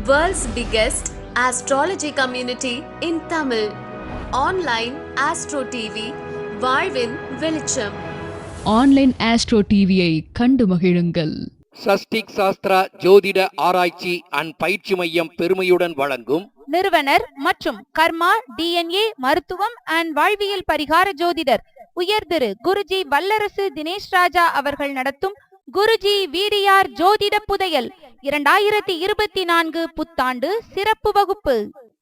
World's biggest astrology community in Tamil. Online Astro TV, வாழ்வின் வெளிச்சம் online astro டிவியை கண்டு மகிழுங்கள் சஷ்டிக் சாஸ்திரா ஜோதிட ஆராய்ச்சி அண்ட் பயிற்சி மையம் பெருமையுடன் வழங்கும் நிறுவனர் மற்றும் கர்மா டிஎன்ஏ மருத்துவம் அண்ட் வாழ்வியல் பரிகார ஜோதிடர் உயர் திரு குருஜி வல்லரசு தினேஷ் ராஜா அவர்கள் நடத்தும் குருஜி வீரியார் ஜோதிட புதையல் இரண்டாயிரத்தி இருபத்தி நான்கு புத்தாண்டு சிறப்பு வகுப்பு.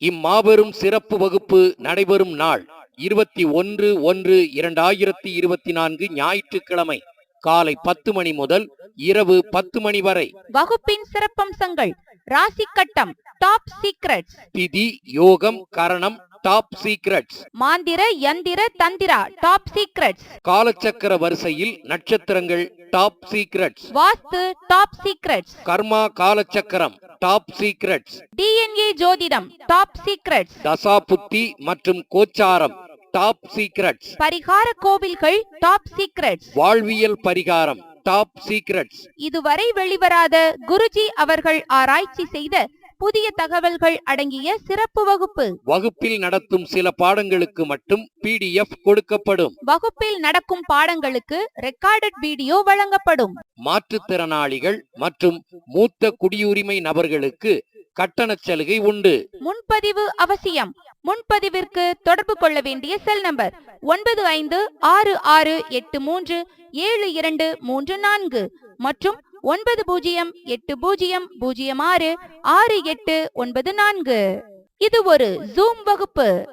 இம்மாபெரும் சிறப்பு வகுப்பு நடைபெறும் நாள் இருபத்தி ஒன்று ஒன்று இரண்டாயிரத்தி இருபத்தி நான்கு ஞாயிற்றுக்கிழமை காலை பத்து மணி முதல் இரவு பத்து மணி வரை. வகுப்பின் சிறப்பம்சங்கள் ராசி கட்டம் டாப் சீக்ரெட்ஸ் திதி யோகம் கரணம் டாப் சீக்ரெட்ஸ் மாந்திர யந்திர தந்திரா டாப் சீக்ரெட்ஸ் காலச்சக்கர வரிசையில் நட்சத்திரங்கள் top secrets Vastu top secrets karma காலச்சக்கரம். Top secrets DNA ஜோதிடம். டாப் சீக்ரெட்ஸ் தசா புத்தி மற்றும் கோச்சாரம். டாப் சீக்ரெட்ஸ் பரிகார கோவில்கள். டாப் சீக்ரெட்ஸ் வாழ்வியல் பரிகாரம். டாப் சீக்ரெட்ஸ் இதுவரை வெளிவராத குருஜி அவர்கள் ஆராய்ச்சி செய்த புதிய தகவல்கள் அடங்கிய சிறப்பு வகுப்பு. வகுப்பில் நடத்தும் சில பாடங்களுக்கு மட்டும் பிடிஎஃப் கொடுக்கப்படும். வகுப்பில் நடக்கும் பாடங்களுக்கு ரெக்கார்டட் வீடியோ வழங்கப்படும். மாற்றுத்திறனாளிகள் மற்றும் மூத்த குடியுரிமை நபர்களுக்கு கட்டணச் சலுகை உண்டு. முன்பதிவு அவசியம். முன்பதிவிற்கு தொடர்பு கொள்ள வேண்டிய செல் நம்பர் ஒன்பது ஐந்து ஆறு ஆறு எட்டு மூன்று ஏழு இரண்டு மூன்று நான்கு மற்றும் ஒன்பது பூஜ்ஜியம் எட்டு பூஜ்ஜியம் பூஜ்ஜியம் ஆறு ஆறு எட்டு ஒன்பது நான்கு. இது ஒரு ஜூம் வகுப்பு.